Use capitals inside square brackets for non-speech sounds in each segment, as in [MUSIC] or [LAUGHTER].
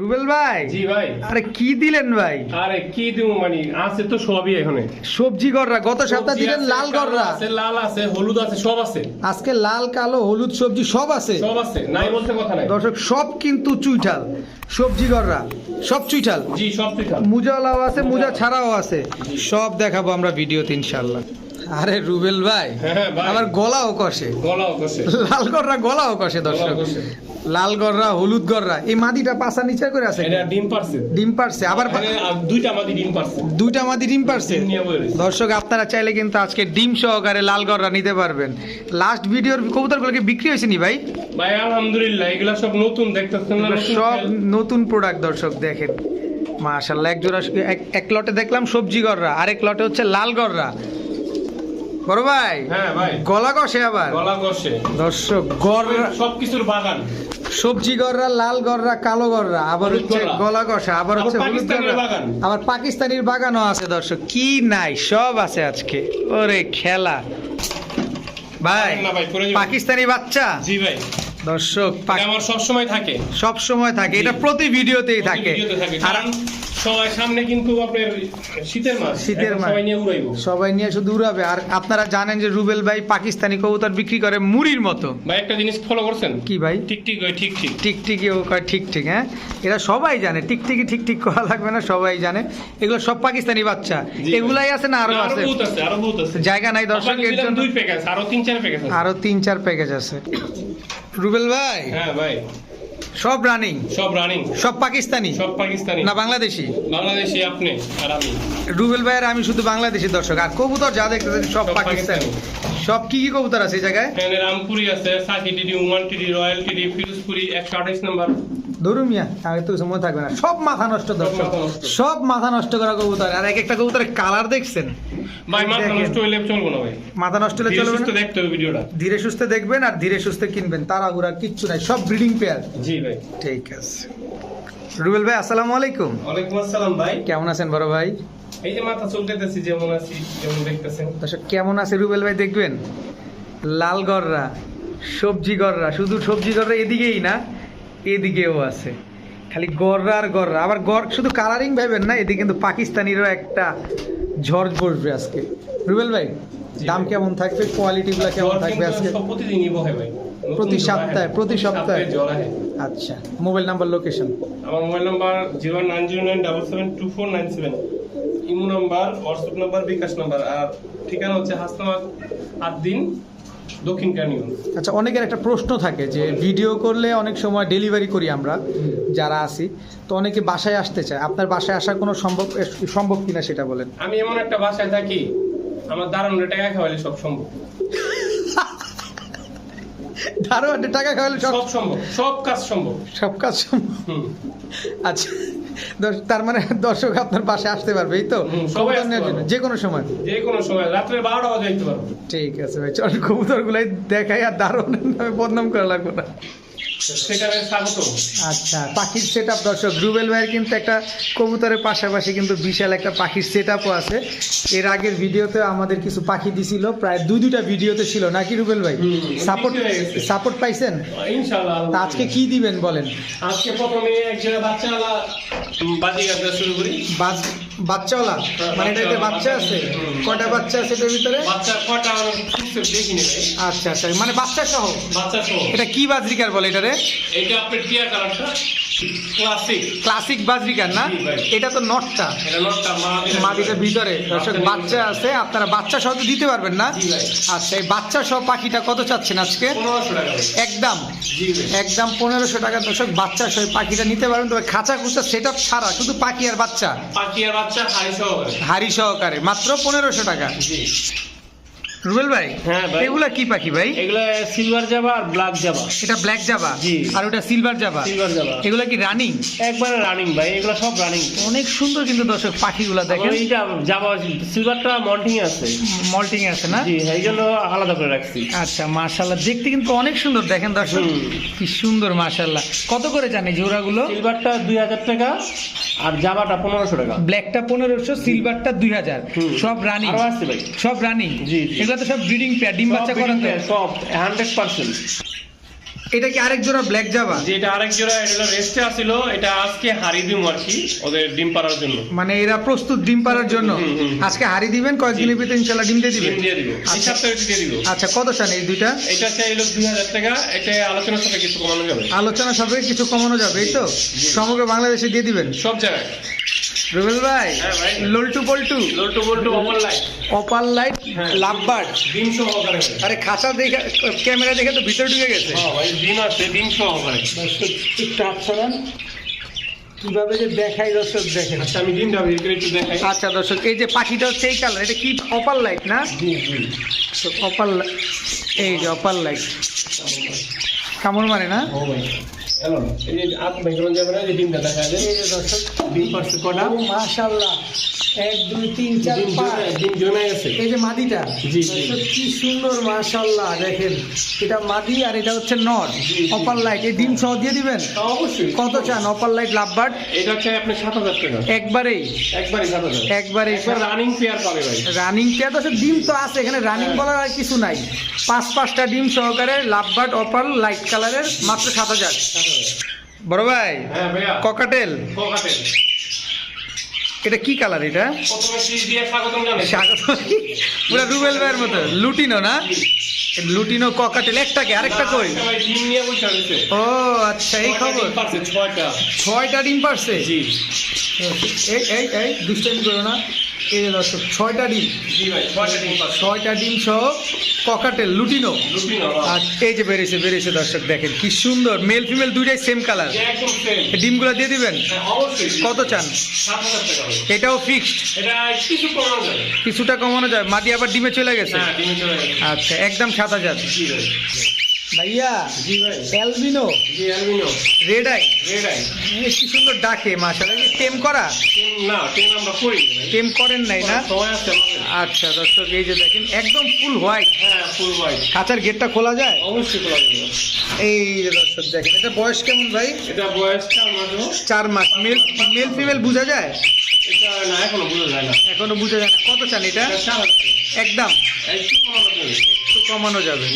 রুবেল ভাই? জি ভাই। আরে কি দিলেন ভাই? আরে কি দিব মানে? আছে তো সবই এখানে। সবজি গররা গত সপ্তাহ দিলেন লাল গররা আছে লাল আছে হলুদ আছে সব আছে। আজকে লাল কালো হলুদ সবজি সব আছে। সব আছে নাই বলতে কথা নাই। দর্শক সব কিন্তু চুইঠাল সবজি গররা সব চুইঠাল। জি সব আছে মুজালাও আছে মুজা ছাড়াও আছে। সব দেখাবো আমরা ভিডিওতে ইনশাল্লাহ আরে রুবেল ভাই হ্যাঁ, আমার গলাও কষে। গলাও কষে। লাল গররা গলাও কষে দর্শক। গলাও কষে। লাল গররা হলুদ গররা এই মাদিটা পাশা নিচে করে আছে এটা ডিম পারছে। ডিম পারছে আবার দুইটা আমাদের ডিম পারছে। দুইটা মাদি ডিম পারছে। দর্শক আপনারা চাইলে কিন্তু আজকে ডিম সহকারে লাল গররা নিতে পারবেন। লাস্ট ভিডিওর কবুতরগুলোকে বিক্রি হয়েছে নি ভাই? ভাই আলহামদুলিল্লাহ এগুলা সব নতুন দেখতেছেন সব নতুন প্রোডাক্ট দর্শক দেখেন। মাশাল্লাহ এক জোড়া এক- এক লটে দেখলাম সবজি গররা আরেক লটে হচ্ছে লাল গররা বড় ভাই হ্যাঁ গলা কষে আবার। গলা কষে। দর্শক গররা সব কিছুর বাগান। সবজি গররা লাল গররা কালো গররা আবার হচ্ছে। গলা কষা আবার হচ্ছে হলুদ পাকিস্তানের বাগান। আবার পাকিস্তানির বাগানও আছে দর্শক কি নাই সব আছে আজকে। ওরে খেলা। ভাই ভাই। পাকিস্তানি বাচ্চা? জি ভাই। দর্শক আমার সব সময় থাকে। সব সময় থাকে এটা প্রতি ভিডিওতেই থাকে। আর সবাই সামনে কিন্তু আপনার শীতের মাস শীতের মাস। সবাই নিয়ে উড়াইবো। সবাই নিয়ে শুধু উড়াবে। আর আপনারা জানেন যে রুবেল ভাই পাকিস্তানি কবুতর বিক্রি করে মুড়ির মতো। ভাই একটা জিনিস ফলো করছেন? কি ভাই? ঠিক ঠিক ঠিক ঠিক। টিকটিকি ও কয় ঠিক ঠিক হ্যাঁ? এরা সবাই জানে। টিকটিকি ঠিক ঠিক করা লাগবে না সবাই জানে। এগুলো সব পাকিস্তানি বাচ্চা। এগুলাই আছে না আরও আছে? আরও বহুত আছে। জায়গা নাই জন্য। দুই প্যাকেজ আরও তিন চার প্যাকেজ আছে। আরও তিন চার প্যাকেজ আছে। রুবেল ভাই? হ্যাঁ ভাই। সব রানিং? সব রানিং। সব পাকিস্তানি? সব পাকিস্তানি। না বাংলাদেশি? বাংলাদেশি আপনি আর আমি। রুবেল ভাইয়ের আমি শুধু বাংলাদেশি দর্শক। আর কবুতর যা দেখতেছেন সব পাকিস্তানি। সব কি কি কবুতর আছে এই জায়গায়? এখানে রামপুরি আছে সাকি টিডি উমান টিডি রয়্যাল টিডি ফিরোজপুরি একশো আঠাইশ নম্বর। ধরুন আগে তো সময় থাকবে না। সব মাথা নষ্ট দর্শক। সব মাথা নষ্ট। করা কবুতর। আর এক একটা কবুতরের কালার দেখছেন। ভাই মাথা নষ্ট হইলে চলবো না ভাই। মাথা নষ্ট হলে চলবে না? দেখতে হবে ভিডিওটা। ধীরে সুস্থে দেখবেন আর ধীরে সুস্থে কিনবেন। তাড়াহুড়া কিচ্ছু নাই সব ব্রিডিং পেয়ার। জি ভাই। ঠিক আছে। রুবেল ভাই আসসালামু আলাইকুম। ওয়ালাইকুম আসসালাম ভাই। কেমন আছেন বড় ভাই? এই যে মাথা চলতেছি যেমন আছি যেমন দেখতেছেন। দর্শক কেমন আছে রুবেল ভাই দেখবেন? লাল গররা সবজি গররা শুধু সবজি গররা এদিকেই না এদিকেও আছে। খালি গররা আর গররা আবার গর শুধু কালারিং ভাবেন না এদিকে কিন্তু পাকিস্তানিরও একটা ঝড় বসবে আজকে। রুবেল ভাই দাম কেমন থাকবে? কোয়ালিটিগুলো কেমন থাকবে আজকে? প্রতি সপ্তাহে, প্রতি সপ্তাহে? আচ্ছা মোবাইল নাম্বার লোকেশন আমার mobile number zero nine zero nine double seven two four nine seven. Imo number WhatsApp number bKash number. আর ঠিকানা হচ্ছে হাসনাবাদ আট দিন দক্ষিণ কানিগঞ্জ আচ্ছা অনেকের একটা প্রশ্ন থাকে যে ভিডিও করলে অনেক সময় ডেলিভারি করি আমরা যারা আসি তো অনেকে বাসায় আসতে চায়। আপনার বাসায় আসার কোনো সম্ভব সম্ভব কিনা সেটা বলেন। আমি এমন একটা বাসায় থাকি আমার দারুণ টাকা খাওয়ালে সব সম্ভব। আরও টাকা খাওয়ালে সব সম্ভব সব কাজ সম্ভব। সব কাজ সম্ভব। আচ্ছা। তার মানে দর্শক আপনার পাশে আসতে পারবে এই তো। যে কোনো সময় যে কোনো সময়। রাত্রে বারোটা বাজে ঠিক আছে ভাই চল কবুতর গুলাই দেখাই আর দারুণ নামে বদনাম করা লাগবে না। আচ্ছা পাখির সেট আপ দর্শক রুবেল ভাইয়ের কিন্তু একটা কবুতরের পাশাপাশি কিন্তু বিশাল একটা পাখির সেট আপও আছে। এর আগের ভিডিওতে আমাদের কিছু পাখি দিছিল প্রায় দুই দুইটা ভিডিওতে ছিল নাকি রুবেল ভাই? সাপোর্ট। সাপোর্ট পাইছেন? আজকে কি দিবেন বলেন? আজকে প্রথমে এক জায়গায় বাচ্চাওয়ালা বাজি গাছ শুরু করি। বাচ্চাওয়ালা? মানে এটাতে বাচ্চা আছে? কটা বাচ্চা আছে এটার ভিতরে? আচ্ছা আচ্ছা। মানে বাচ্চা সহ বাচ্চা সহ এটা কি বাজরিকার বলে এটারে? এটা আপনার টিয়া কালারটা? ক্লাসিক ক্লাসিক বাজরিকার না? এটা তো নটটা। মাটিটার ভিতরে। দর্শক বাচ্চা আছে আপনারা বাচ্চা সহ তো দিতে পারবেন না। আচ্ছা এই বাচ্চা সহ পাখিটা কত চাচ্ছেন আজকে। একদম। একদম পনেরোশো টাকা। দর্শক বাচ্চা সহ পাখিটা নিতে পারবেন। তবে খাঁচা খুচা সেট আপ ছাড়া শুধু পাখি আর বাচ্চা? পাখি আর বাচ্চা হাই সহকারে। হাড়ি সহকারে। মাত্র পনেরোশো টাকা। রুবেল ভাই হ্যাঁ ভাই। এগুলা কি পাখি ভাই? এগুলো সিলভার জাবা আর ব্ল্যাক জাবা এটা ব্ল্যাক জাবা। আর ওটা সিলভার জাবা সিলভার জাবা এগুলা কি রানিং একবারে রানিং ভাই এগুলো সব রানিং অনেক সুন্দর কিন্তু দর্শক পাখিগুলা দেখেন। এইটা জাবা সিলভারটা মন্টিং আছে। মল্টিং আছে না? জি এই জন্য আলাদা করে রাখছি। আচ্ছা মাশাল্লাহ দেখতে কিন্তু অনেক সুন্দর দেখেন দর্শক। কি সুন্দর মাশাল্লাহ কত করে জানি জোড়াগুলো? সিলভারটা দুই হাজার টাকা। আর জামাটা পনেরোশো টাকা। ব্ল্যাকটা পনেরোশো সিলভারটা দুই হাজার। সব রানিং সব রানিং। এগুলো তো সব ব্রিডিং প্যাড ডিম বাচ্চা করাতে সব হান্ড্রেড পার্সেন্ট এটা কি আরেক জোড়া ব্ল্যাক জাবা যে এটা আরেক জোড়া এটা রেস্টে আসছিল এটা আজকে হারি দিম আর কি ওদের ডিম পাড়ার জন্য। মানে এরা প্রস্তুত ডিম পাড়ার জন্য। আজকে হাড়ি দিবেন কয়েকদিনের ভিতরে ইনশাল্লাহ ডিম দিয়ে দিবেন? ডিম দিয়ে দিব। এই আচ্ছা। সপ্তাহে দিয়ে দিব। আচ্ছা কত চান এই দুইটা? এটা চাইলো দুই হাজার টাকা এটা আলোচনার সাথে কিছু কমানো যাবে। আলোচনা সবে কিছু কমানো যাবে এই তো? সমগ্র বাংলাদেশে দিয়ে দিবেন? সব জায়গায়। রুবেল ভাই হ্যাঁ ভাই। লল্টু পল্টু লোল্টো বোল্টো ওভার লাইট অপার লাইট হ্যাঁ। লাভবার্ড। ডিম সহকারে আরে খাঁচা দেখে ক্যামেরা দেখে তো ভিতরে ঢুকে গেছে। হ্যাঁ ভাই ডিম আছে ডিম সহকারে একটু আচ্ছান কীভাবে যে দেখাই দর্শক দেখেন। আচ্ছা আমি ডিমটা একটু দেখাই। আচ্ছা দর্শক এই যে পাখিটা হচ্ছে এই কালার এটা কি অপার লাইট না? অপার এই যে অপার লাইট। কামড় মানে না? এই যে আপ ব্যাকগ্রাউন্ড যাবে না যে ডিমটা দেখা যায় এই যে দর্শক। ডিম পারছে কটা? মাশাল্লাহ এক দুই তিন চার পাঁচ। ডিম জমে গেছে এই যে মাদিটা জি। কি সুন্দর মাশাল্লাহ দেখেন। এটা মাদি আর এটা হচ্ছে নট। অপার লাইট। এই ডিম সহ দিয়ে দিবেন? অবশ্যই। কত চান? অপার লাইট লাভবার্ড এটা চাই আপনি সাত হাজার টাকা। একবারেই? একবারই সাত হাজার। রানিং পেয়ার পাবে ভাই। রানিং কে তো ডিম তো আছে এখানে রানিং হ্যাঁ। বলার আর কিছু নাই। পাঁচ পাঁচটা ডিম সহকারে লাভবার্ড অপার লাইট কালারের মাত্র সাত হাজার। সাত বড় ভাই হ্যাঁ ককাটেল। ককাতে এটা কি কালার এটা? পুরো রুবেল ভাইয়ের মতো। লুটিনো না? Lutino cockatiel. একটাকে আরেকটা কই? ও আচ্ছা এই খবর। ছয়টা ডিম পারছে? জি। এই এই এই দুষ্টামি করো না। এই যে দর্শক ছয়টা ডিম। ছয়টা ডিম সহ ককাটেল লুটিনো। আর এই যে বেরিয়েছে বেরিয়েছে দর্শক দেখেন কি সুন্দর। মেল ফিমেল দুইটাই সেম কালার যে একদম সেম ডিমগুলো দিয়ে দিবেন? হ্যাঁ কত চান? এটাও ফিক্সড কিছুটা কমানো যায় মাটি আবার ডিমে চলে গেছে? হ্যাঁ আচ্ছা একদম সাত হাজার। ভাইয়া জি ভাই। অ্যালবিনো। জি রেড আই রেড আই কি সুন্দর ডাকে মাশাআল্লাহ। টেম করা? না টেন আমরা করি টেম করেন নাই না? আচ্ছা দর্শক এই যে দেখেন একদম ফুল হোয়াইট হ্যাঁ ফুল হোয়াইট খাঁচার গেটটা খোলা যায়? অবশ্যই যাবে এই যে দর্শক দেখেন এটা বয়স কেমন ভাই? এটা বয়সটা আমাদের চার মাস। মেল মেল ফিমেল বোঝা যায়? এটা না এখনও বোঝা যায় না। এখনও বোঝা যায় না। কত চান এটা। একদম। একটু কমানো যাবে।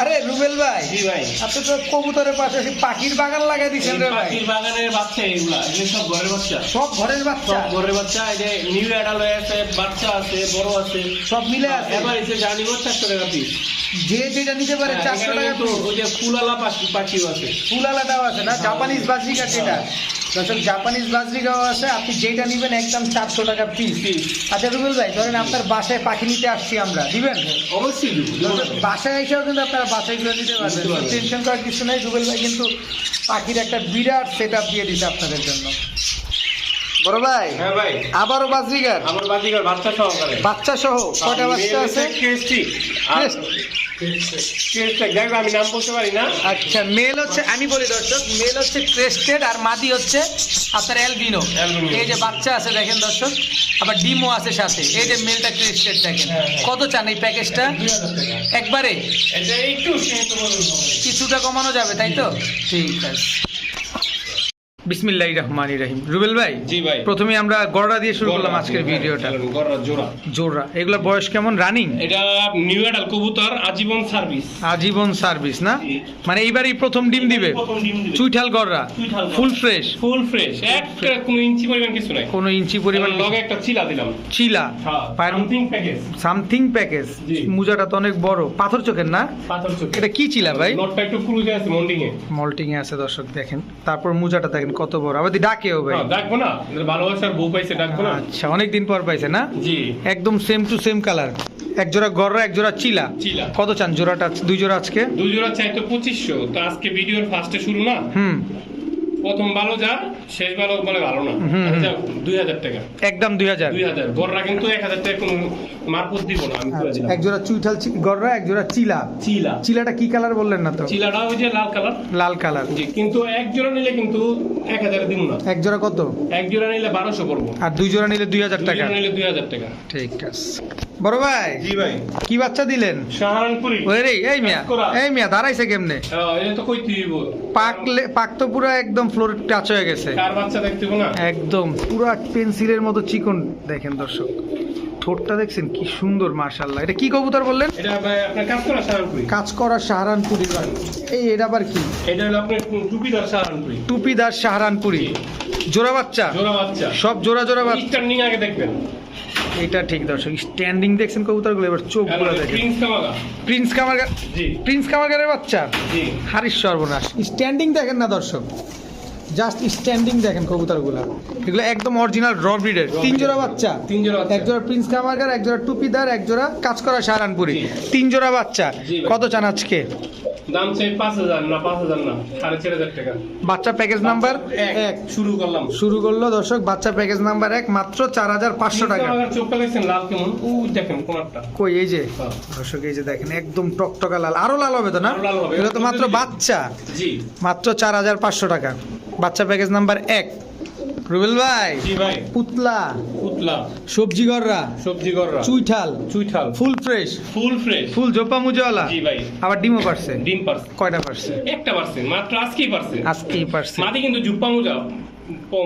আরে রুবেল ভাই? জি ভাই। আপনি তো কবুতরের পাশে পাখির বাগান লাগাই দিচ্ছেন রে ভাই। পাখির বাগানের বাচ্চা এগুলা এগুলো সব ঘরের বাচ্চা। সব ঘরের বাচ্চা? সব ঘরের বাচ্চা এই যে নিউ অ্যাডাল আছে বাচ্চা আছে বড় আছে। সব মিলে আছে? এবার এসে জানি চারশো টাকা পিস যে যেটা নিতে পারে চারশো টাকা তো ওই যে ফুলালা পাখি পাখিও আছে। ফুল আলাদাও আছে না? জাপানিজ বাজরিকা যেটা দর্শক জাপানিজ বাজরিকাও আছে আপনি যেটা নেবেন একদম চারশো টাকা পিস আচ্ছা রুবেল ভাই ধরেন আপনার বাসায় পাখি নিতে আসছি আমরা দিবেন? অবশ্যই বাসায় এসেও কিন্তু আপনারা বাসায়গুলো নিতে পারবেন। টেনশন করার কিছু নেই রুবেল ভাই কিন্তু পাখির একটা বিরাট সেট আপ দিয়ে দিচ্ছে আপনাদের জন্য। বড় ভাই হ্যাঁ ভাই। আবারও বাজরিকার বাচ্চা সহকারে। বাচ্চা সহ কটা বাচ্চা আছে? আমি নাম বলতে পারি না। আচ্ছা মেল হচ্ছে আমি বলি দর্শক মেল হচ্ছে ক্রেস্টেড আর মাদি হচ্ছে আপনার অ্যালবিনো এই যে বাচ্চা আছে দেখেন দর্শক আবার ডিমও আছে সাথে। এই যে মেলটা ক্রেস্টেড দেখেন। হ্যাঁ, হ্যাঁ। কত চান এই প্যাকেজটা একবারে। কিছুটা কমানো যাবে তাই তো? ঠিক আছে। বিসমিল্লাহ রহমান রহিম। রুবেল ভাই জি ভাই। প্রথমে আমরা গড়া দিয়ে শুরু করলাম আজকের ভিডিওটা। গড়া জোড়া। জোড়া। এগুলোর বয়স কেমন? রানিং এটা নিউ অ্যাডাল কবুতর আজীবন সার্ভিস আজীবন সার্ভিস না? মানে এইবারই প্রথম ডিম দিবে? চুইঠাল গড়রা? ফুল ফ্রেশ ফুল ফ্রেশ একটা কোনো ইঞ্চি পরিমাণ কিছু নাই। কোনো ইঞ্চি পরিমাণ লগে একটা চিলা দিলাম। চিলা? হ্যাঁ সামথিং প্যাকেজ সামথিং প্যাকেজ মুজাটা তো অনেক বড়। পাথর চোখের না? পাথর চোখে এটা কি চিলা ভাই? নটটা একটু ক্রুজে আছে মন্ডিং এ মল্টিং এ আছে দর্শক দেখেন। তারপর মুজাটা দেখেন কত বড়? আবার ডাকেও ভাই। ডাকবো না। ভালোবাসার বউ পাইছে ডাকবো না। আচ্ছা অনেক দিন পর পাইছে না? জি। একদম সেম টু সেম কালার এক জোড়া গররা এক জোড়া চিলা। চিলা। কত চান জোড়াটা? দুই জোড়া আজকে? দুই জোড়া চাই তো পঁচিশশো। তো আজকে ভিডিওর ফার্স্টে শুরু না? হুম। প্রথম ভালো যা শেষ ভালো বলে ভালো না। হুম, হুম। আচ্ছা, দুই হাজার টাকা। একদম দুই হাজার। দুই হাজার। গররা কিন্তু এক হাজার টাকা কোনো মারফত দিব না আমি আচ্ছা, এক জোড়া চুইঠাল গররা এক জোড়া চিলা। চিলা। চিলাটা কি কালার বললেন না তো? চিলাটা ওই যে লাল কালার। লাল কালার। জি কিন্তু এক জোড়া নিলে কিন্তু এক হাজার দিব না। এক জোড়া কত? এক জোড়া নিলে বারোশো পড়ব। আর দুই জোড়া নিলে দুই হাজার টাকা। নিলে দুই হাজার টাকা। ঠিক আছে। বড় ভাই জি ভাই। কি বাচ্চা দিলেন? সাহারানপুরি। এই মিয়া এই মিয়া দাঁড়াইছে কেমনে? তো কই তুই পাকলে পাক তো পুরো একদম ফ্লোর টাচ হয়ে গেছে। কার বাচ্চা দেখতে না? একদম পুরো পেন্সিলের মতো চিকন। দেখেন দর্শক ঠোঁটটা দেখছেন কি সুন্দর মাশাল্লাহ এটা কি কবুতর বললেন? এটা ভাই আপনার কাজ করা সাহারানপুরি। কাজ করা সাহারানপুরি ভাই। এই এটা আবার কি? এটা হলো আপনার টুপিদার সাহারানপুরি। টুপিদার সাহারানপুরি। জোড়া বাচ্চা? জোড়া বাচ্চা। সব জোড়া জোড়া বাচ্চা। আগে দেখবেন। এটা ঠিক দর্শক স্ট্যান্ডিং দেখছেন কবুতরগুলো এবার চোখগুলো দেখেন। প্রিন্স কামাগা প্রিন্স কামারগার জি। প্রিন্স কামারগারের বাচ্চা? জি। হারিস সর্বনাশ। স্ট্যান্ডিং দেখেন না দর্শক জাস্ট স্ট্যান্ডিং দেখেন কবুতরগুলো। এগুলো একদম অরিজিনাল র ব্রিডের তিন জোড়া বাচ্চা তিন জোড়া এক জোড়া প্রিন্স কামারগার এক জোড়া টুপিদার এক জোড়া কাজ করা সাহারানপুরি। তিন জোড়া বাচ্চা। কত চান আজকে? দাম চাই পাঁচ হাজার না পাঁচ হাজার না সাড়ে চার হাজার টাকা। বাচ্চা প্যাকেজ নাম্বার এক। শুরু করলাম। শুরু করল দর্শক বাচ্চা প্যাকেজ নাম্বার এক মাত্র চার হাজার পাঁচশো টাকা। চোখটা দেখছেন লাল কেমন? উ দেখেন কোনারটা। কই এই যে? হ্যাঁ। দর্শক এই যে দেখেন একদম টকটকা লাল। আরও লাল হবে তো না? আরও লাল হবে। এগুলো তো মাত্র বাচ্চা। জি। মাত্র চার হাজার পাঁচশো টাকা। বাচ্চা প্যাকেজ নাম্বার এক। রুবেল ভাই জি ভাই। পুতলা পুতলা। সবজি গররা সবজি গররা চুইঠাল চুইঠাল। Full fresh. Full fresh. ফুল জোপা মুজওয়ালা। জি ভাই। আবার ডিমও পারছে। ডিম পারছে। কয়টা পারছে? একটা পারছে মাত্র আজকেই পারছে। আজকেই পারছে। মাটি কিন্তু জুপ্পা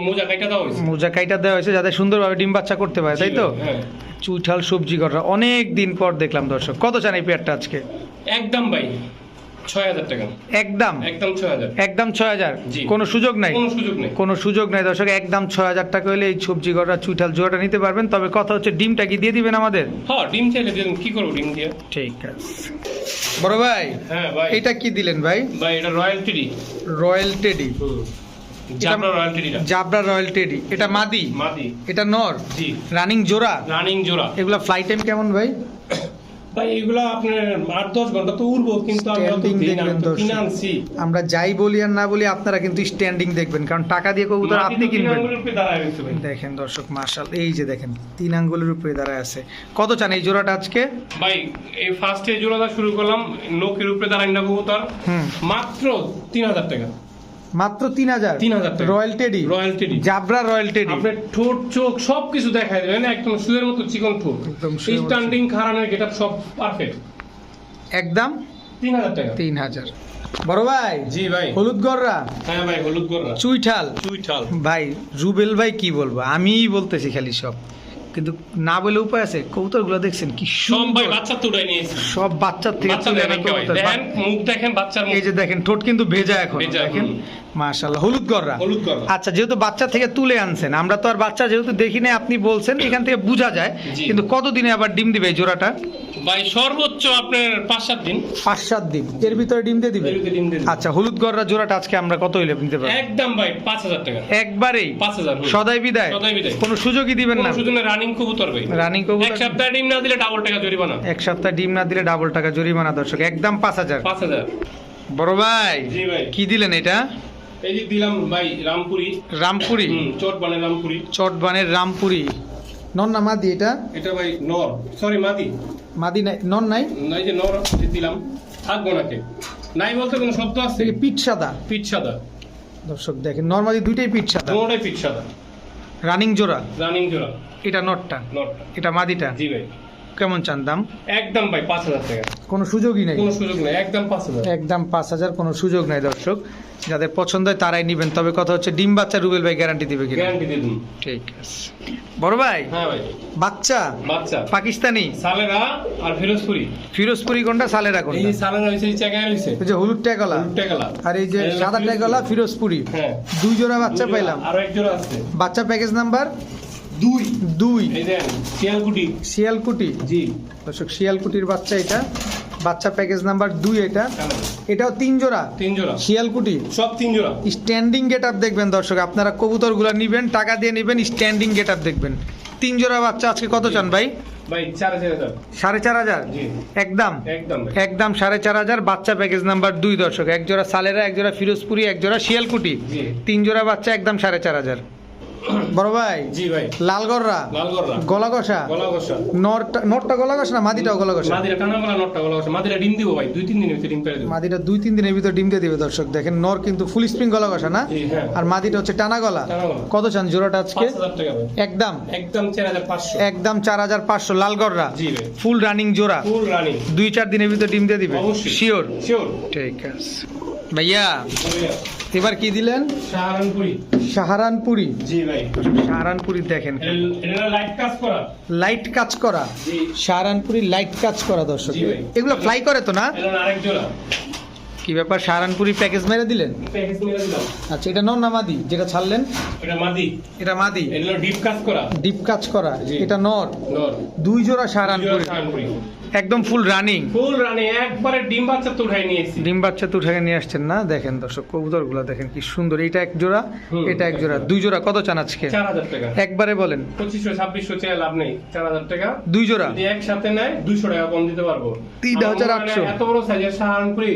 মোজা কাইটা দেওয়া হয়েছে। মোজা কাইটা দেওয়া হয়েছে যাতে সুন্দরভাবে ডিম বাচ্চা করতে পারে তাই তো? হ্যাঁ। চুইঠাল সবজি গররা অনেক দিন পর দেখলাম দর্শক। কত চান এই পেয়ারটা আজকে? একদম ভাই। ছয় হাজার টাকা। একদম। একদম ছয় হাজার। একদম ছয় হাজার। কোনো সুযোগ নাই। কোনো সুযোগ নেই। কোনো সুযোগ নাই দর্শক। একদম ছয় হাজার টাকা হলে এই সবজি গড়া চুইঠাল জোড়াটা নিতে পারবেন। তবে কথা হচ্ছে ডিমটা কি দিয়ে দিবেন আমাদের? হ্যাঁ ডিম চাইলে দিন কি করব ডিম দিয়ে? ঠিক আছে। বড় ভাই হ্যাঁ ভাই। এটা কি দিলেন ভাই? ভাই এটা রয়্যাল টিডি। Royal teddy. জাবরা রয়্যাল টিডিটা। জাবরা রয়্যাল টেডি। এটা মাদি? মাদি। এটা নর? জি। রানিং জোড়া? রানিং জোড়া। এগুলা ফ্লাই টাইম কেমন ভাই? ভাই এগুলা আপনার আট দশ ঘণ্টা তো উড়বো কিন্তু আমরা যাই বলি আর না বলি আপনারা কিন্তু স্ট্যান্ডিং দেখবেন কারণ টাকা দিয়ে কবুতর আপনি কিনবেন। দাঁড়ায় দেখেন দর্শক মার্শাল এই যে দেখেন তিন আঙ্গুলের উপরে দাঁড়ায় আছে। কত চান এই জোড়াটা আজকে? ভাই এই ফার্স্টে জোড়াটা শুরু করলাম নোকের উপরে দাঁড়াই না কবুতর। মাত্র তিন হাজার টাকা। মাত্র তিন হাজার। 3000 টাকা। Royal teddy. Royal teddy. জাবরা royal teddy. আপনার ঠোঁট চোখ সবকিছু দেখায় দেবেন একদম সুয়ের মতো চিকন ঠোঁট। একদম স্ট্যান্ডিং খারানের গেটআপ সব পারফেক্ট একদম? তিন হাজার টাকা। তিন হাজার। বড় ভাই? জি ভাই। হলুদ গররা? হ্যাঁ ভাই হলুদ গররা। চুইঠাল? চুইঠাল। ভাই রুবেল ভাই কি বলব? আমিই বলতেছি খালি সব। কিন্তু না বলে উপায় আছে? কবুতরগুলো দেখছেন কি সব ভাই বাচ্চা তো উঠাই নিয়েছি। সব বাচ্চার থেকে। দেখেন মুখ দেখেন বাচ্চার এই যে দেখেন ঠোঁট কিন্তু ভেজা এখন দেখেন? হুম। মাশাআল্লাহ হলুদ গররা আচ্ছা যেহেতু বাচ্চা থেকে তুলে আনছেন আমরা তো আর বাচ্চা যেহেতু দেখি না আপনি বলছেন এখান থেকে বোঝা যায়। কিন্তু কতদিনে আবার ডিম দিবে এই জোড়াটা? ভাই সর্বোচ্চ আপনার পাঁচ সাত দিন। পাঁচ সাত দিন এর ভিতরে ডিম দিয়ে দিবে। আচ্ছা হলুদ গররা জোড়াটা আজকে আমরা কত হইলে নিতে পারব? একদম ভাই পাঁচ হাজার টাকা। একবারেই? পাঁচ হাজার সদাই বিদায়? সদাই বিদায়। কোনো সুযোগই দিবেন না? শুধু রানিং কবুতর ভাই। রানিং এক কবুতর সপ্তাহে ডিম না দিলে ডাবল টাকা জরিমানা। এক সপ্তাহ ডিম না দিলে ডাবল টাকা জরিমানা দর্শক। একদম পাঁচ হাজার। পাঁচ হাজার। বড় ভাই। কি দিলেন এটা? এই যে দিলাম ভাই রামপুরি। রামপুরি? চট বানে রামপুরি। চটবানের রামপুরি। নন না মাদি এটা? এটা ভাই নর। সরি মাদি। মাদি নাই নন নাই? এই যে নর দিলাম। থাকব নাকি? নাই বলতে কোনো শব্দ আছে? পিঠ সাদা। পিঠ সাদা। দর্শক দেখেন নর্মালি দুইটাই পিঠ সাদা। দুটোটাই পিঠ সাদা। রানিং জোড়া। রানিং জোড়া। এটা নটটা। নটটা। এটা মাদিটা। জি ভাই। কেমন চান দাম? একদম ভাই পাঁচ হাজার টাকা। কোনো সুযোগই নেই? কোনো সুযোগ নেই একদম পাঁচ হাজার। একদম পাঁচ হাজার কোনো সুযোগ নাই দর্শক। যাদের পছন্দ হয় তারাই নিবেন। তবে কথা হচ্ছে ডিম বাচ্চা রুবেল ভাই গ্যারান্টি দিবে কিনা? গ্যারান্টি দিয়ে দিন। ঠিক আছে। বড় ভাই? হ্যাঁ ভাই। বাচ্চা? বাচ্চা। পাকিস্তানি? সালেরা আর ফিরোজপুরি। ফিরোজপুরি কোনটা? সালেরা এই কোনটা? যে সালেরা হয়েছে এই রয়েছে ওই যে হলুদ ট্যাগলা উল্টে গেলা আর এই যে সাদা। ট্যাগলা ফিরোজপুরি। হ্যাঁ। দুই জোড়া বাচ্চা পাইলাম। আরও এক জোড়া আছে। বাচ্চা প্যাকেজ নাম্বার দুই। দুই। শিয়ালকুটি। শিয়ালকুটি? জি। দর্শক শিয়ালকুটির বাচ্চা এটা। বাচ্চা প্যাকেজ নাম্বার দুই এটা। এটাও তিন জোড়া? তিন জোড়া। শিয়ালকুটি? সব তিন জোড়া। স্ট্যান্ডিং গেট আপ দেখবেন দর্শক আপনারা কবুতরগুলো নিবেন টাকা দিয়ে নেবেন স্ট্যান্ডিং গেট আপ দেখবেন। তিন জোড়া বাচ্চা আজকে কত চান ভাই? সাড়ে চার হাজার? একদম? একদম সাড়ে চার হাজার বাচ্চা প্যাকেজ নাম্বার দুই দর্শক। এক জোড়া সালেরা এক জোড়া ফিরোজপুরি এক জোড়া শিয়ালকুটি। তিন জোড়া বাচ্চা একদম সাড়ে চার হাজার। বড় ভাই? জি ভাই। লালগড়রা? নরটা নরটা গলা কষা না মাদিটাও গলা কষা টানা গলা নটটা গলা কষা ডিম দিব ভাই দুই তিন দিনের ভিতরে ডিম পেরে দেবো। মাদিটা দুই তিন দিনের ভিতর ডিম দিয়ে দিবে দর্শক। দেখেন নর কিন্তু ফুল স্প্রিং গলা কষা না হ্যাঁ। আর মাদিটা হচ্ছে টানা গলা। কত চান জোড়াটা আজকে? একদম একদম চার হাজার পাঁচশো। একদম লালগড়রা? জি ভাই। ফুল রানিং জোড়া? ফুল রানিং দুই চার দিনের ভিতর ডিম দিয়ে দিবে? শিওর শিওর ঠিক আছে। ভাইয়া এবার কি দিলেন? সাহারানপুরি। সাহারানপুরি। জি সাহারানপুরি দেখেন। লাইট কাজ করা। সাহারানপুরি লাইট কাজ করা দর্শক। এগুলো ফ্লাই করে তো না? কি ব্যাপার সাহারানপুরি প্যাকেজ মেরে দিলেন? আচ্ছা এটা নর না মাদি? যেটা ছাড়লেন? এটা মাদি। এটা মাদি? ডিপ কাজ করা। ডিপ কাজ করা। এটা নর? দুই জোড়া সাহারানপুরি। একদম ফুল রানিং ফুল রানিং একবারে ডিম বাচ্চা তো উঠাই নিয়ে এসেছি ডিম বাচ্চা তো নিয়ে আসছেন না? দেখেন দর্শক কবুতরগুলা দেখেন কি সুন্দর। এটা এক জোড়া এটা এক জোড়া। দুই জোড়া কত চান আজকে? চার হাজার টাকা। একবারে বলেন। পঁচিশশো ছাব্বিশশো চেয়ে লাভ নেই। চার হাজার টাকা। দুই জোড়া? যদি একসাথে নেয় দুইশো টাকা কম দিতে পারব। তিন আমার হাজার মনে হয় না আটশো। এত বড় সাইজের সাহারানপুরি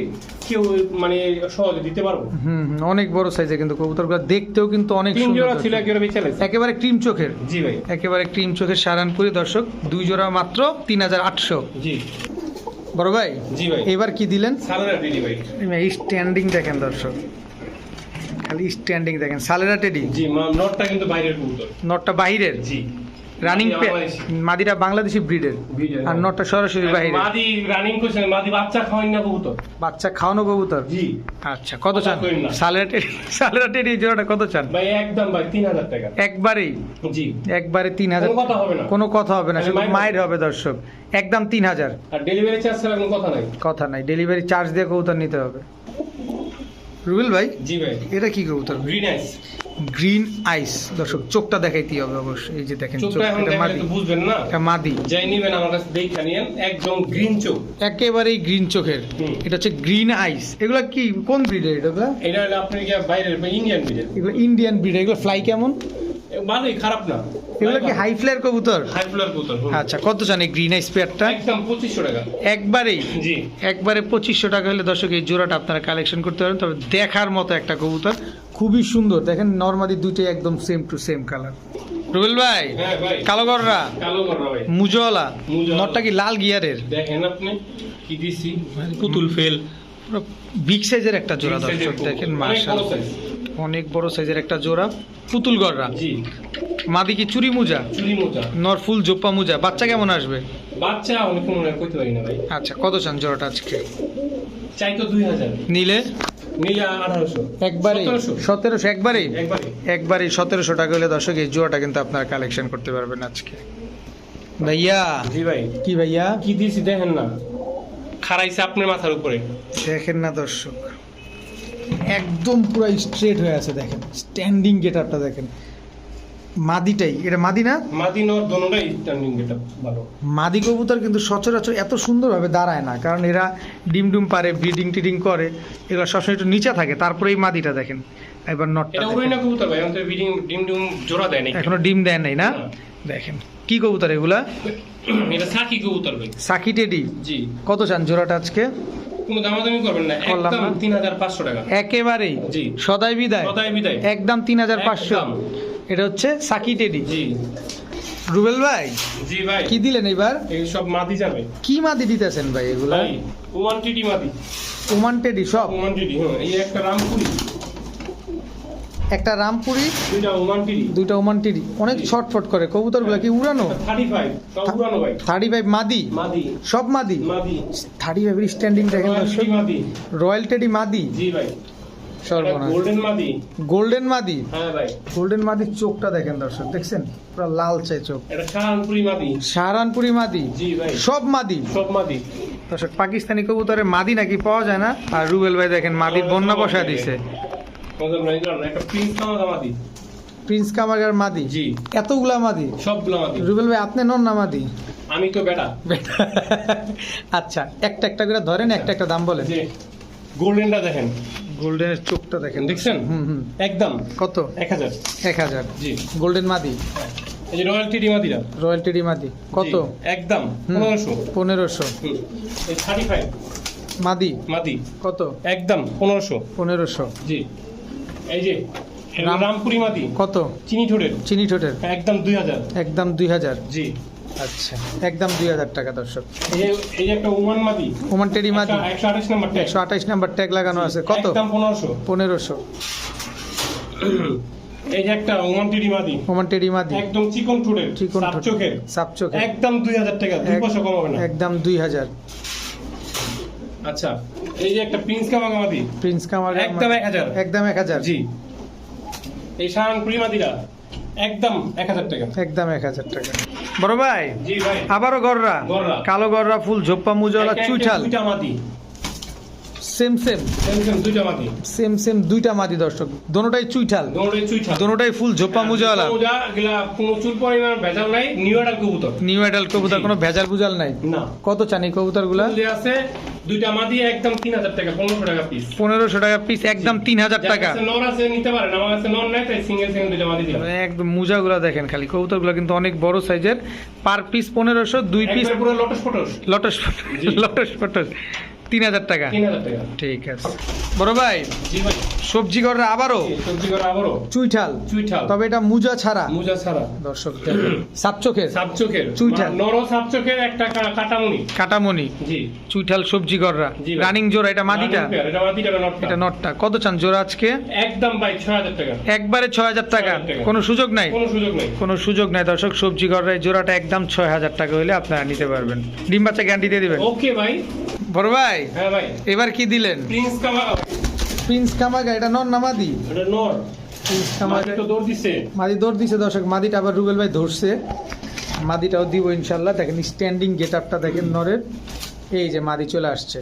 কেউ মানে সহজে দিতে পারব? হুম অনেক বড় সাইজে কিন্তু কবুতরগুলো দেখতেও কিন্তু অনেক তিন সুন্দর জোড়া ছিল বেঁচে লাগছে একেবারে ক্রিম চোখের। জি ভাই। একেবারে ক্রিম চোখের সারান সারানপুরি দর্শক দুই জোড়া মাত্র তিন হাজার আটশো। জি। বড় ভাই জি ভাই। এবার কি দিলেন? ভাই। স্ট্যান্ডিং দেখেন দর্শক। খালি স্ট্যান্ডিং দেখেন সালেরা টেডি? জি নটটা কিন্তু বাইরের কবুতর। নটটা বাহিরের জি। রানিং মাদি বাংলাদেশি। মাদিরা বাংলাদেশি ব্রিডের আর হ্যাঁ। নটটা সরাসরি বাইরে। মাদি রানিং করছে মাদি বাচ্চা খাওয়াই না কবুতর। বাচ্চা খাওয়ানো কবুতর? জি। আচ্ছা কত চান? সালেরা টেডি এই জোড়াটা কত চান? ভাই একদম ভাই তিন হাজার টাকা। একবারেই? জি। একবারে তিন হাজার? কোনো কথা হবে না। কোনো কথা হবে না শুধু মাইর মায়ের হবে দর্শক। একদম তিন হাজার। আর ডেলিভারি চার্জ ছাড়া কোনো কথা নাই। কথা নাই। ডেলিভারি চার্জ দিয়ে কবুতর নিতে হবে। রুবেল ভাই? জি ভাই। এটা কি কবুতর? Green eyes green eyes. দর্শক চোখটা দেখাইতে হবে অবশ্যই। এই যে দেখেন বুঝবেন না। এটা মাদি। যাই নিবেন আমার কাছে দেখে নিয়েন একদম গ্রিন চোখ। একেবারেই গ্রিন চোখের। এটা হচ্ছে গ্রিন আইস। এগুলো কি কোন ব্রিডের এগুলা এটা? হলো আপনার কি বাইরের ইন্ডিয়ান বিডের এগুলো ইন্ডিয়ান ব্রিড এগুলো ফ্লাই কেমন? ভালোই খারাপ না। এগুলো কি হাই ফ্লেয়ার কবুতর? হাই ফ্লোর কবুতর আচ্ছা কত জানে গ্রিন আইস পেয়ারটা একদম পঁচিশশো টাকা। একবারেই? জি। একবারে পঁচিশশো টাকা হলে দর্শক এই জোড়াটা আপনারা কালেকশন করতে পারেন। তবে দেখার মতো একটা কবুতর। খুবই সুন্দর। দেখেন নর্মালি দুইটাই একদম same to same colour Rubel ভাই হ্যাঁ কালো গররা? কালো ভাই। মুজওয়ালা। নটটা কি লাল গিয়ারের? দেখেন আপনি কি দিছি? পুতুল ফেল। বিগ সাইজের একটা জোড়া দর্শক দেখেন মার্শাল অনেক বড় সাইজের একটা জোড়া। পুতুল গররা। জি। মাদি কি চুরি মুজা? চুরি মোজা। নর ফুল জোপ্পা মুজা। বাচ্চা কেমন আসবে? বাচ্চা অনেক মনে কইতে পারি না ভাই। আচ্ছা কত চান জোড়াটা আজকে? চাই তো দুই হাজার। নিলে? নিলে আঠারোশো। একবারে সতেরোশো। একবারে সতেরোশো টাকা হলে দর্শক এই জোড়াটা কিন্তু আপনারা কালেকশন করতে পারবেন আজকে। ভাইয়া? জি ভাই। কি ভাইয়া? কি দিছি দেখেন না। আপনার মাথার উপরে। দেখেন না দর্শক। একদম পুরো স্ট্রেট হয়ে আছে দেখেন। স্ট্যান্ডিং গেটারটা দেখেন। মাদিটাই এটা মাদি না? মাদি নর দোনোটাই স্ট্যান্ডিং এটা ভালো। মাদি কবুতর কিন্তু সচরাচর এত সুন্দরভাবে দাঁড়ায় না কারণ এরা ডিম ডুম পারে ব্রিডিং টিডিং করে এগুলো সবসময় একটু নিচে থাকে তারপরে এই মাদিটা দেখেন এবার নটটা এটা উড়ে না কবুতর ভাই আমাদের বিডিং ডিম ডিম জোড়া দেয় এখনও ডিম দেয় নাই না? না। দেখেন কি কবুতর এগুলা? [CLEARS THROAT] এটা সাকি কবুতর ভাই। সাকি টেডি? জি। কত চান জোড়াটা আজকে? কোনো দামাদামি করবেন না একদম না। তিন হাজার পাঁচশো টাকা। একেবারেই? জি। সদাই বিদায়? কথায় বিদায়। একদম তিন হাজার পাঁচশো। একদম। এটা হচ্ছে সাকি টেডি। জি। রুবেল ভাই জি ভাই। কি দিলেন এবার? এই সব মাদি যাবে। কি মাদি দিতেছেন ভাই এগুলা? ভাই ওয়ান টিটি মাদি। ওমান টেডি সব? ওমান টিটি হ্যাঁ এই একটা রামপুরি। একটা রামপুরি দুইটা ওমান টিটি দুইটা ওমান টেডি। অনেক ছটফট করে কবুতরগুলা কি উড়ানো? থার্টি ফাইভ সব উড়ানো ভাই। থার্টি ফাইভ মাদি? মাদি। সব মাদি? মাদি। থার্টি ফাইভের স্ট্যান্ডিং দেখেন রয়্যাল টেডি মাদি? জি ভাই। সর্বনাশ। গোল্ডেন মাদি। গোল্ডেন মাদি? হ্যাঁ ভাই। গোল্ডেন মাদির চোখটা দেখেন দর্শক দেখছেন? পুরো লাল চাই চোখ। এটা শাহানপুরি মাদি। সাহারানপুরি মাদি? জি ভাই। সব মাদি? সব মাদি। দর্শক পাকিস্তানি কবুতরে মাদি নাকি পাওয়া যায় না? আর রুবেল ভাই দেখেন মাদির বন্যা বসা দিছে। প্রিন্স মাদি। প্রিন্স কামাগার মাদি? জি। এতগুলা মাদি? সবগুলো মাদি। রুবেল ভাই আপনি নন না মাদি? আমি তো বেটা। আচ্ছা একটা একটা করে ধরেন একটা একটা দাম বলেন। গোল্ডেনটা দেখেন। গোল্ডেনের চোখটা দেখেন। দেখছেন? একদম। কত? এক হাজার। এক হাজার। জি। গোল্ডেন মাদি? এই যে রয়্যাল টিটি মাদিরা রয়্যাল টেডি মাদি। কত? একদম। পনেরোশো। পনেরোশো। থার্টি ফাইভ মাদি? মাদি। কত? একদম পনেরোশো। পনেরোশো। জি। এই যে রামপুরি মাদি। কত? চিনি ঠোঁটের। চিনি ঠোঁটের। একদম দুই হাজার। একদম দুই হাজার। জি। আচ্ছা একদম দুই হাজার টাকা দর্শক। এই যে এই যে একটা ওমান মাদি ওমান টেডি মাদি। একশো আঠাশ নাম্বার ট্যাগ। একশো আঠাইশ নাম্বার ট্যাগ লাগানো আছে। কত? পনেরোশো। পনেরোশো। এই যে একটা ওমান টিডি মাদি। ওমান টেডি মাদি। একদম চিকন ঠোঁটের। চোখের। একদম দুই হাজার টাকা দুই পয়সা কম না। একদম দুই হাজার। আচ্ছা এই যে একটা প্রিন্স প্রিন্স একদম 1000 একদম এক হাজার। জি। এই মাদিরা একদম এক হাজার টাকা। একদম এক হাজার টাকা। বড় ভাই? আবারও গররা। কালো গররা ফুল ঝোপ্পা মুজলা চুইঠাল। Same same. সেম সেম দুইটা মাদি সেম সেম দুইটা মাদি দর্শক। দোনোটাই চুইঠাল। দোনোটাই ফুল ঝোপ্পা মুজওয়ালা মোজা কোনো চুল পরিমাণ ভেজাল নাই নিউ কবুতর। নিউ আইডাল কবুতর কোনো ভেজাল বুজাল নাই? না। কত চানি গুলা আছে দুইটা মাদি একদম তিন হাজার টাকা পিস টাকা পিস একদম তিন হাজার টাকা। নন আছে নিতে পারেন আমার কাছে নন নাই তাই সিঙ্গেল সিঙ্গেল দুইটা মাদি দিলাম। মানে একদম মুজাগুলা দেখেন খালি কবুতরগুলো কিন্তু অনেক বড় সাইজের। পার পিস পনেরোশো দুই পিস পুরো লটস ফটস লটস। লটস ফটস তিন হাজার টাকা। ঠিক আছে। বড় ভাই সবজি গড়রা আবারও? সবজি করা আবারও। চুইঠাল। চুইঠাল। তবে এটা মুজা ছাড়া। মুজা ছাড়া। দর্শক দেখেন। সাপচোখের। সাপচোখের। চুইঠাল। নর সাপচোখের একটা কাটামুনি। জি। চুইঠাল সবজি ভাই। রানিং জোড়া এটা মাদিটা এটা মাদিটা এটা নটটা। কত চান জোড়া আজকে? একদম ভাই ছয় হাজার টাকা। একবারে ছয় হাজার টাকা। 6,000 টাকা। কোনো সুযোগ নাই? কোনো সুযোগ নেই। কোনো সুযোগ নাই। দর্শক সবজি এই জোড়াটা একদম ছয় হাজার টাকা হলে আপনারা নিতে পারবেন। ডিম বাচ্চা গ্যারান্টি দিয়ে দিবেন। ওকে ভাই। বড় ভাই হ্যাঁ ভাই। এবার কি দিলেন? প্রিন্স কামাগা প্রিন্স কামাগা এটা নর না মাদি? এটা নর। প্রিন্স কামাগা। তো দৌড় দিছে। মাদি দৌড় দিছে দর্শক মাদিটা আবার রুবেল ভাই ধরছে। মাদিটাও দিব ইনশাল্লাহ। দেখেন স্ট্যান্ডিং গেট আপটা দেখেন নরের। এই যে মাদি চলে আসছে।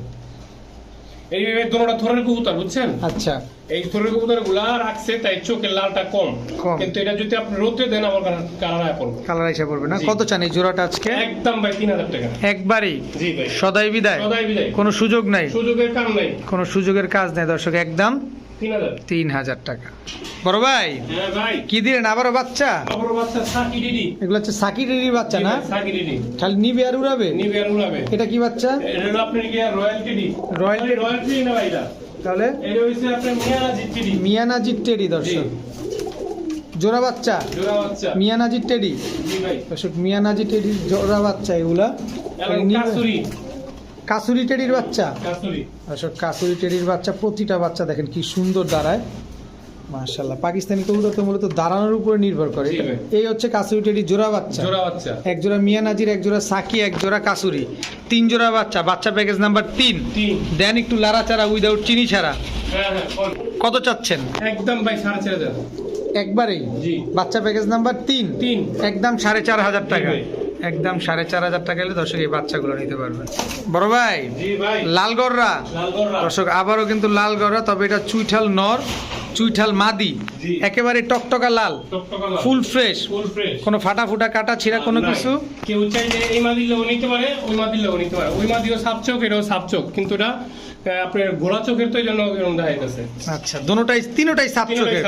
এই এই দুটোটা থরের কবুতর বুঝছেন? আচ্ছা। এই থরের কবুতরগুলা রাখছে তাই চোখের লালটা কম। কিন্তু এটা যদি আপনি রোদে দেন আমার কালার আয় পড়বে। কালার পড়বে না? কত চান এই জোড়াটা আজকে? একদম ভাই টাকা। একবারই? জি ভাই। সদাই বিদায়। সদাই বিদায়। কোনো সুযোগ নাই? সুযোগের কাম নাই। কোনো সুযোগের কাজ নাই দর্শক একদম। তিন হাজার। টাকা। বড় ভাই হ্যাঁ কি দিলেন? আবারও বাচ্চা? সাকি এগুলো হচ্ছে সাকিরেরই বাচ্চা না? খালি নিবে আর উড়াবে। এটা কি বাচ্চা? রয়্যাল টিডি টিডি তাহলে? এটা হইছে মিয়ানাজি মিয়ানাজির টেডি। জি দর্শক। জোড়া বাচ্চা? মিয়ানাজির টেডি? মিয়ানাজি টেডির জোড়া বাচ্চা এগুলা। কাসুরি টেরির বাচ্চা? দর্শক কাসুরি টেরির বাচ্চা প্রতিটা বাচ্চা দেখেন কি সুন্দর দাঁড়ায়। মাশাল্লাহ পাকিস্তানি কবুতর তো মূলত দাঁড়ানোর উপরে নির্ভর করে। এই হচ্ছে কাসুরি টেডির জোড়া বাচ্চা। জোড়া বাচ্চা। এক জোড়া মিয়ানাজির এক জোড়া সাকি এক জোড়া কাসুরি। তিন জোড়া বাচ্চা বাচ্চা প্যাকেজ নাম্বার তিন। দেন একটু চারা উইদাউট চিনি ছাড়া। হ্যাঁ হ্যাঁ। কত চাচ্ছেন? একদম ভাই সাড়ে চার হাজার। একবারেই? বাচ্চা প্যাকেজ নাম্বার তিন। তিন। একদম সাড়ে চার হাজার টাকা। একদম সাড়ে চার হাজার টাকা এলে দর্শক এই বাচ্চাগুলো নিতে পারবেন বড় ভাই লালগড়রা দর্শক আবারও কিন্তু লালগড়রা তবে এটা চুইঠাল নর চুইঠাল মাদি। একেবারে টকটকা লাল ফুল ফ্রেশ। কোনো ফাটা ফুটা কাটা ছিঁড়া কোনো কিছু? কেউ চাইলে এই মাদির লোক নিতে পারে ওই মাদির লোক নিতে পারে। ওই মাদিও সাপ চোখ এটাও সাপ চোখ কিন্তু এটা আপনার ঘোড়া চোখের তো জন্য এরকম দেখা যাচ্ছে আচ্ছা দুটোটাই তিনোটাই সাপ চোখের।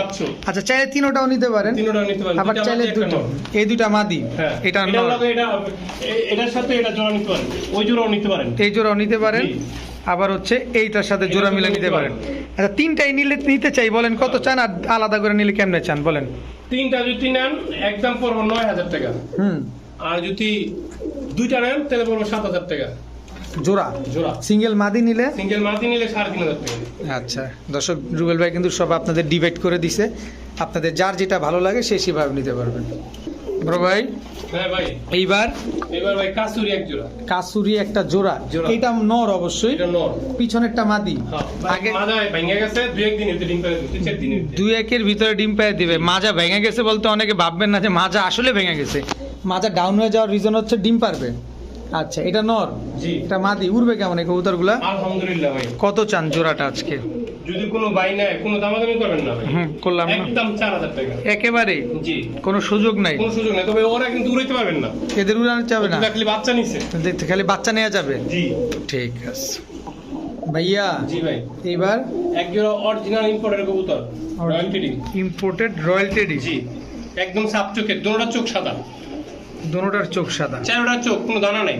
আচ্ছা চাইলে তিনোটাও নিতে পারেন। তিনটা নিতে পারেন আবার চাইলে দুটো এই দুইটা মাদি হ্যাঁ এটা নর এটা এটার সাথে এটা জোড়া নিতে পারেন ওই জোড়াও নিতে পারেন। এই জোড়াও নিতে পারেন। আবার হচ্ছে এইটার সাথে জোড়া মিলে নিতে নিতে পারেন। আচ্ছা তিনটাই নিলে নিতে চাই বলেন কত চান? আর আলাদা করে নিলে কেমনে চান বলেন? তিনটা যদি নেন একদম পড়ব নয় হাজার টাকা। হুম। আর যদি দুইটা নেন তাহলে পড়ব সাত হাজার টাকা। জোড়া? জোড়া। সিঙ্গেল মাদি নিলে? সিঙ্গেল মাতি নিলে সাড়ে তিন হাজার টাকা। আচ্ছা। দর্শক রুবেল ভাই কিন্তু সব আপনাদের ডিভাইড করে দিছে। আপনাদের যার যেটা ভালো লাগে সে সেভাবে নিতে পারবেন। বড় ভাই? হ্যাঁ ভাই। এইবার? ভাই কাসুরি এক জোড়া। কাসুরি একটা জোড়া। এটা নর অবশ্যই। এটা নর। পিছনেরটা মাদি। আগে আগে ভেঙে গেছে দুই একদিন এতে ডিম পেরে দুই চার দিন দুই একের ভিতরে ডিম পেয়ে দিবে। মাজা ভেঙে গেছে বলতে অনেকে ভাববেন না যে মাজা আসলে ভেঙে গেছে। মাজা ডাউন হয়ে যাওয়ার রিজন হচ্ছে ডিম পারবে। আচ্ছা এটা নর? জি। এটা মাদি উড়বে কেমন এই কবুতরগুলা? আলহামদুলিল্লাহ ভাই। কত চান জোড়াটা আজকে? যদি কোনো বাই নেয় কোনো দামাদামি করবেন না ভাই। হুম করলাম না। একদম চার হাজার টাকা। একেবারে? জি। কোনো সুযোগ নাই? কোনো সুযোগ নেই তবে ওরা কিন্তু উড়াইতে পারবেন না। এদের উড়ানো যাবে না? দেখলে বাচ্চা নিছে। দেখতে খালি বাচ্চা নেওয়া যাবে? জি। ঠিক আছে। ভাইয়া জি ভাই। এইবার? এক জোড়া অরিজিনাল ইম্পোর্টের কবুতর রয়্যাল টিডি ইম্পোর্টেড জি। একদম সাপ চোখের দোনোটা চোখ সাদা। দোনোটার চোখ সাদা। চারোটা চোখ কোনো দানা নাই।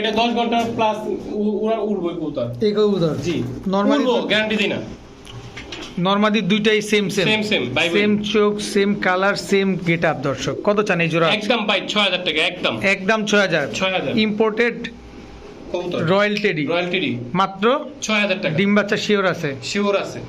এটা দশ ঘণ্টা প্লাস উড়া উড়বো এই কবুতর। এই কবুতর? জি। নর্মালি গ্যারান্টি দিই না। নর্মালি দুইটাই same same same same same চোখ same colour same getup দর্শক। কত চান এই জোড়া? একদম বাই ছয় হাজার টাকা একদম। একদম ছয় হাজার। ছয় হাজার। ইম্পোর্টেড কবুতর। রয়্যাল টেডি রয়্যাল টিডি মাত্র ছয় হাজার টাকা। ডিম বাচ্চা শিওর আছে। শিওর আছে।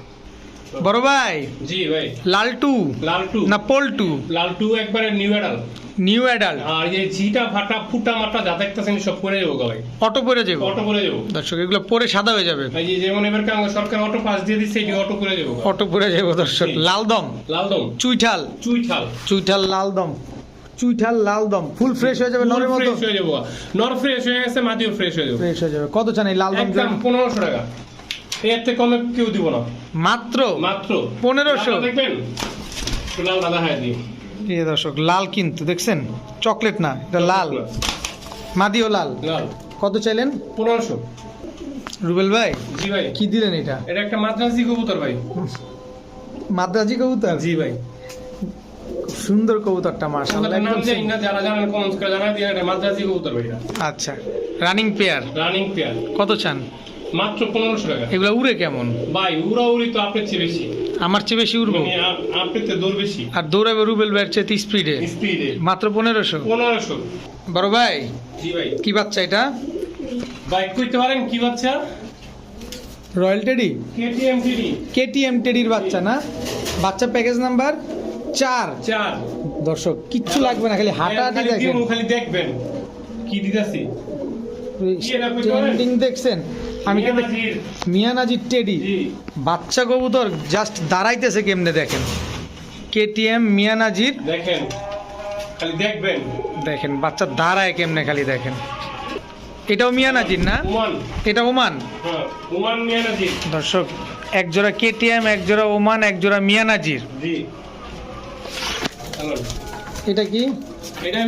বড় ভাই? জি ভাই। লালটু লালটু। না পল্টু? লালটু একবারে নিউ এডাল নিউ অ্যাডাল্ট আর এই জিটা ফাটা ফুটা মাটা যা দেখতেছেন সব করে যাব গা ভাই। অটো পরে যাব? অটো করে যাব। দর্শক এগুলো পরে সাদা হয়ে যাবে। এই যে যেমন এবার সরকার অটো পাস দিয়ে দিচ্ছে এটি অটো করে যাব। অটো পরে যাব দর্শক। লালদম। লালদম। চুইঠাল। চুইঠাল। চুইঠাল লালদম। চুইঠাল লালদম। ফুল ফ্রেশ হয়ে যাবে নরের মতো? ফ্রেশ হয়ে যাব নর ফ্রেশ হয়ে গেছে মাটিও ফ্রেশ হয়ে যাবে। ফ্রেশ হয়ে যাবে। কত চান এই লালদম একদম পনেরোশো টাকা। এর থেকে কমে কেউ দিব না। মাত্র? মাত্র। 1500 লালটা দেখবেন একটু লালটা দেখায় দিই এই দর্শক লাল কিন্তু দেখছেন? চকলেট না এটা লাল। মাদিও লাল। কত চাইলেন? পনেরোশো। রুবেল ভাই জি ভাই। কি দিলেন এটা? এটা একটা মাদ্রাসি কবুতর ভাই। মাদ্রাজি কবুতর? জি ভাই। সুন্দর কবুতরটা মার্শাল্লাহ নাম একদম জানি না যারা জানেন কমেন্ট করে জানাই দিয়ে এটা মাদ্রাসি কবুতর ভাই আচ্ছা রানিং পেয়ার রানিং পেয়ার কত চান? মাত্র পনেরোশো টাকা। এগুলো উড়ে কেমন? ভাই উড়া উড়ি তো আপনার চেয়ে বেশি। আমার চেয়ে বেশি উড়বো? মানে দৌড় বেশি। আর দৌড়াবে রুবেল ভাইয়ের চেয়ে স্পিডে স্পিডে মাত্র পনেরোশো? পনেরোশো। বড় ভাই জি ভাই। কি বাচ্চা এটা? বাইক করতে পারেন কি বাচ্চা? Royal teddy? KTM teddy. KTM টেডির বাচ্চা না? বাচ্চা প্যাকেজ নাম্বার চার। চার। দর্শক কিচ্ছু লাগবে না খালি হাঁটাহাঁটি দেখেন। খালি দেখবেন। কি দিতেছি? স্ট্যান্ডিং দেখছেন? আমি কিন্তু মিয়ানাজির, টেডি বাচ্চা কবুতর জাস্ট দাঁড়াইতেছে কেমনে দেখেন? কেটিএম মিয়ানাজির দেখেন। খালি দেখবেন। দেখেন বাচ্চা দাঁড়ায় কেমনে খালি দেখেন? এটাও মিয়ানাজির না? এটা ওমান? হ্যাঁ ওমান মিয়ানাজির দর্শক এক জোড়া কেটিএম এক জোড়া ওমান এক জোড়া মিয়ানাজির জি। এটা কি? এটা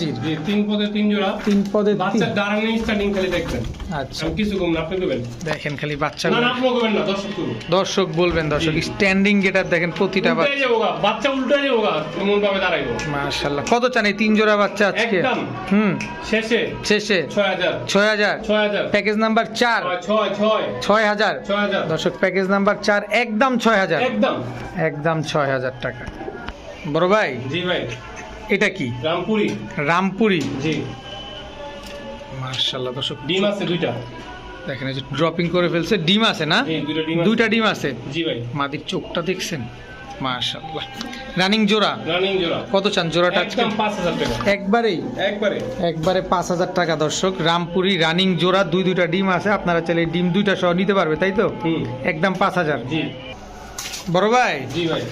যে জি তিন পদে তিন জোড়া। তিন পদে দাঁড়ানো স্টার্টিং খালি দেখবেন। আচ্ছা। আমি কিছু কম না আপনি করবেন দেখেন খালি বাচ্চা না আপনি করবেন না দর্শক করুন দর্শক বলবেন দর্শক। স্ট্যান্ডিং গেটার দেখেন প্রতিটা বাচ্চা। বাচ্চা যাব এমন ভাবে দাঁড়াইবো। মাশাল্লাহ কত চান এই তিন জোড়া বাচ্চা আজকে? একদম। হুম। শেষে? শেষে? ছয় হাজার। ছয় হাজার। ছয় হাজার। প্যাকেজ নাম্বার চার। ছয়, ছয় ছয়। ছয় হাজার। ছয় হাজার। দর্শক প্যাকেজ নাম্বার চার একদম ছয় হাজার। একদম। একদম ছয় হাজার টাকা। বড় ভাই? জি ভাই। এটা কি? রামপুরি। রামপুরি। জি। মার্শাল্লাহ দর্শক। ডিম আছে দুইটা। দেখেন এই যে ড্রপিং করে ফেলছে ডিম আছে না? দুইটা ডিম আছে। জি ভাই। মাদির চোখটা দেখছেন? মার্শাল্লাহ। রানিং জোড়া? রানিং জোড়া। কত চান জোড়াটা আজকে? একদম পাঁচ হাজার টাকা। একবারেই একবারে। একবারে পাঁচ হাজার টাকা দর্শক। রামপুরি রানিং জোড়া দুই দুইটা ডিম আছে। আপনারা চাইলে ডিম দুইটা সহ নিতে পারবে তাই তো? একদম পাঁচ হাজার। জি। বড় ভাই? জি ভাই।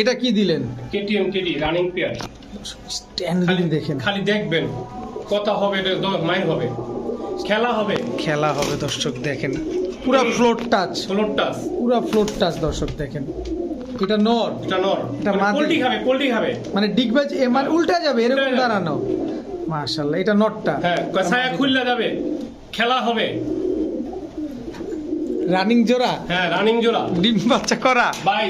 এটা কি দিলেন? কেটিএম কেডি রানিং পেয়ার স্ট্যান্ডিং দেখেন। খালি দেখবেন কথা হবে মাইর হবে। খেলা হবে। খেলা হবে দর্শক দেখেন। পুরা ফ্লোর টাচ ফ্লোর টাচ পুরা ফ্লোর টাচ দর্শক দেখেন। এটা নর। এটা নর। এটা মাদি। পোল্ট্রি খাবে পোল্ট্রি খাবে। মানে ডিগবাজ এ মানে উল্টা যাবে এরকম দাঁড়ানো। মাশাল্লাহ এটা নটটা হ্যাঁ ছায়া খুললে যাবে। খেলা হবে। রানিং জোড়া? হ্যাঁ রানিং জোড়া। ডিম বাচ্চা করা? ভাই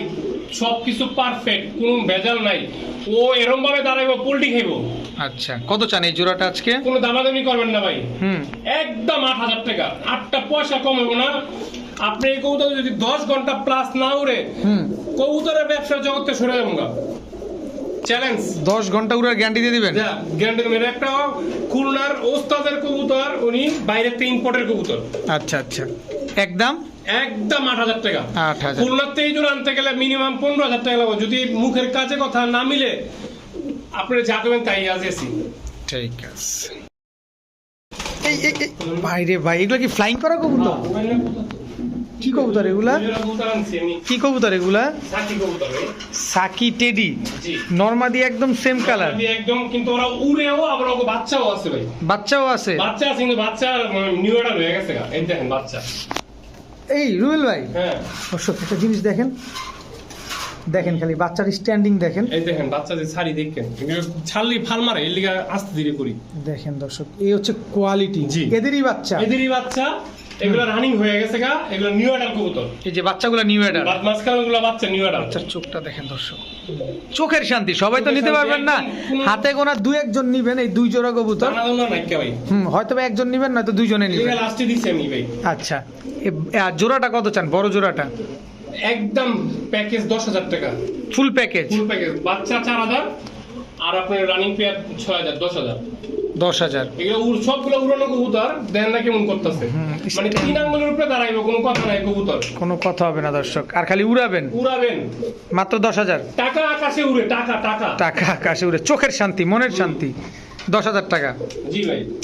সব কিছু পারফেক্ট কোনো ভেজাল নাই। ও এরম ভাবে দাঁড়াইবো পোল্ট্রি খাইবো। আচ্ছা কত চান এই জোড়াটা আজকে? কোনো দামাদামি করবেন না ভাই। হুম। একদম আট হাজার টাকা। আটটা পয়সা কম হব না। আপনি এই কবুতর যদি দশ ঘণ্টা প্লাস না উড়ে হুম। কবুতরের ব্যবসার জগতে সরে যাব গা। চ্যালেঞ্জ দশ ঘণ্টা উড়ার গ্যারান্টি দিয়ে দিবেন? গ্যান্ডের মেরে একটা খুলনার ওস্তাদের কবুতর উনি বাইরের থেকে ইম্পোর্টের কবুতর। আচ্ছা আচ্ছা। একদম একদম আট হাজার টাকা। আট হাজার। খুলনার থেকে জোর আনতে গেলে মিনিমাম পনেরো হাজার টাকা লাগবে। যদি মুখের কাছে কথা না মিলে আপনি যা করবেন তাই আজ এসি ঠিক আছে। এই এই এই, ভাই রে ভাই এগুলো কি ফ্লাইং করা কবুতর। কি কবুতর এগুলা? কি কবুতর এগুলা। সাকি টেডি। নর্মাদি একদম সেম কালার একদম কিন্তু ওরা উড়েও আবার ওকে বাচ্চাও আছে ভাই। বাচ্চাও আছে? বাচ্চা আছে কিন্তু বাচ্চা নিউ এডাল হয়ে গেছে এই দেখেন বাচ্চা। এই রুবেল ভাই। হ্যাঁ। একটা জিনিস দেখেন। দেখেন খালি বাচ্চার স্ট্যান্ডিং দেখেন। এই দেখেন বাচ্চা যে শাড়ি দেখেন। ছাড়লি ফাল মারে লিগা আস্তে ধীরে করি। দেখেন দর্শক এই হচ্ছে কোয়ালিটি এদেরই বাচ্চা। এদেরই বাচ্চা এগুলো রানিং হয়ে গেছে গা এগুলো নিউ কবুতর। এই যে বাচ্চাগুলো নিউ মাঝখানে বাচ্চা নিউ বাচ্চার চোখটা দেখেন দর্শক। চোখের শান্তি সবাই তো নিতে পারবেন না। হাতে গোনা দুই একজন নিবেন এই দুই জোড়া কবুতর। হুম হয়তো একজন নিবেন নয়তো দুইজনে নিবেন। লাস্টে দিচ্ছি আমি ভাই। আচ্ছা। আর জোড়াটা কত চান? বড় জোড়াটা? একদম প্যাকেজ দশ হাজার টাকা। ফুল প্যাকেজ ফুল প্যাকেজ বাচ্চা চার হাজার আর আপনার রানিং পেয়ার ছয় হাজার দশ হাজার। দশ হাজার। এগুলো উড়- সবগুলো উড়ানো কবুতর দেন না কেমন করতেছে। মানে তিন আঙ্গুলের উপরে দাঁড়াইবে কোনো কথা নাই কবুতর। কোনো কথা হবে না দর্শক। আর খালি উড়াবেন? উড়াবেন। মাত্র দশ হাজার? টাকা আকাশে উড়ে টাকা টাকা। টাকা আকাশে উড়ে চোখের শান্তি মনের শান্তি। দশ হাজার টাকা। জি ভাই।